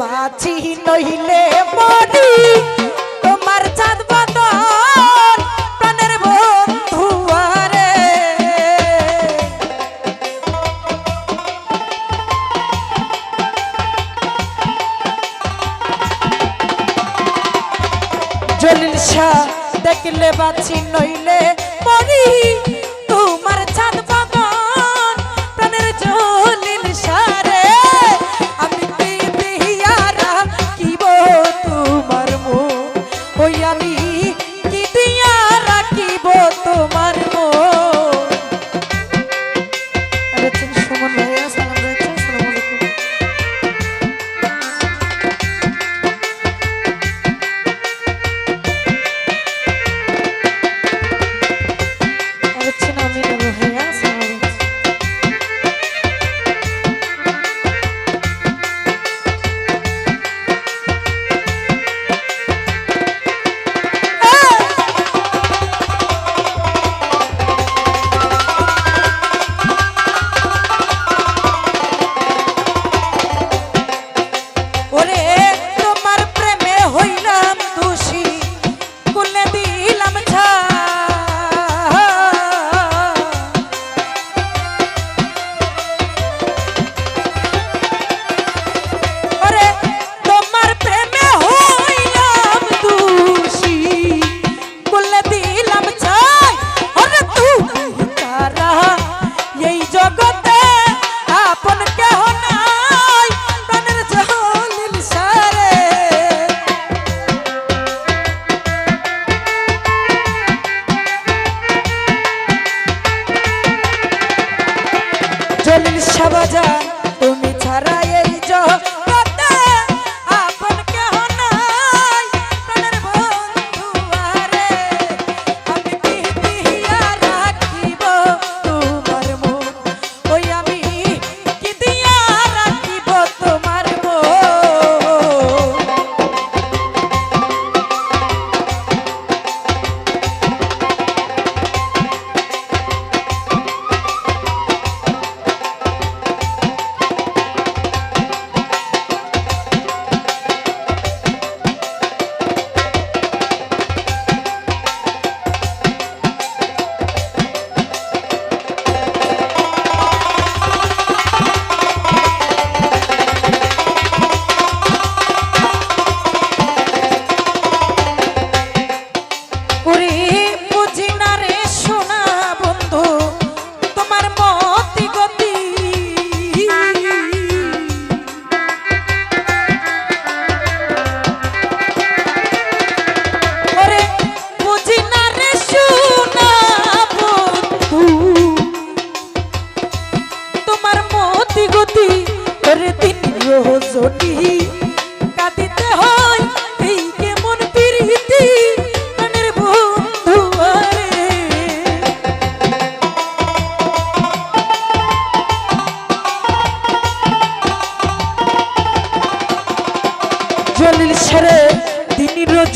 বাঁচি নইলে মরি। তোমার চাঁদ বদন প্রাণের বন্ধু আরে। জলিল শাহ দেখলে বাঁচি নইলে মরি।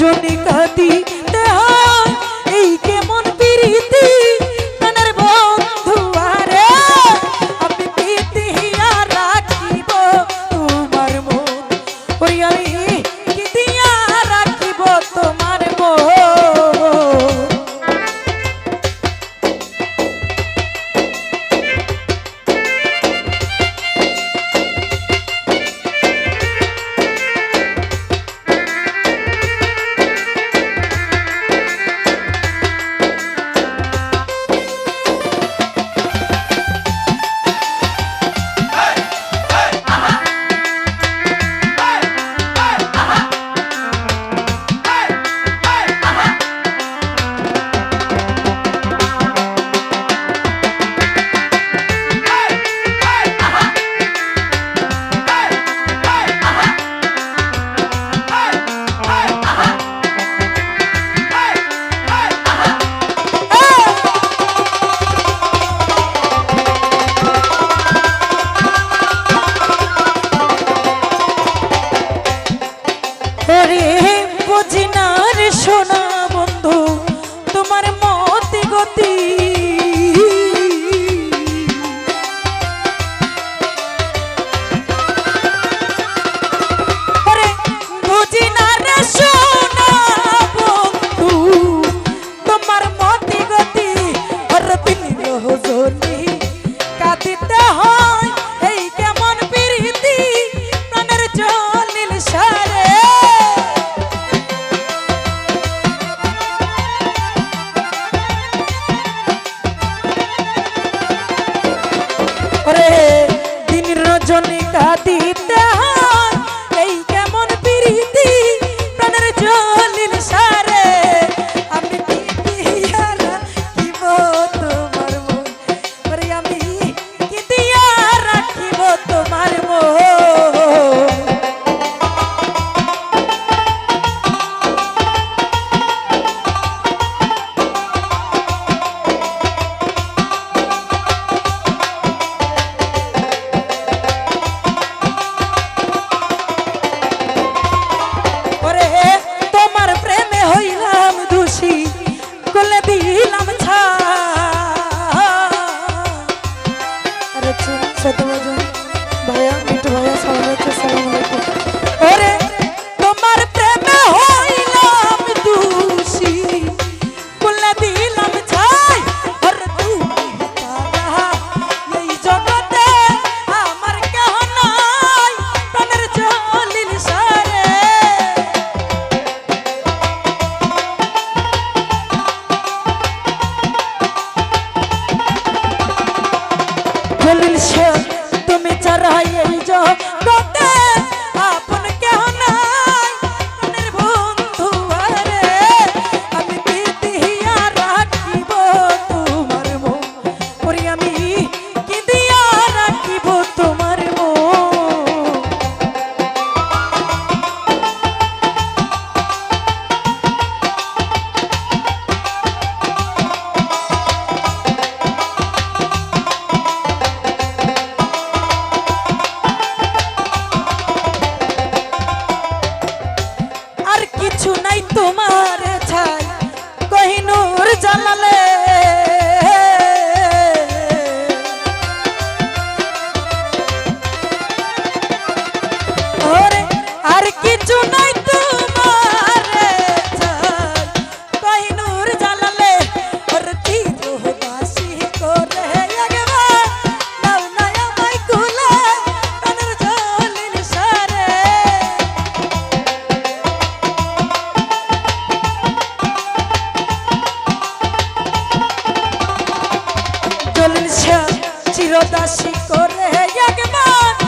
যদি কাঁদি ওরে বুঝিনার সোনা বন্ধু। কাঁদিতে আচ্ছা, শতভাজন ভাইয়া বিটু ভাইয়া সবার সালাম আলাইকুম। চিরদাসী করে একবার।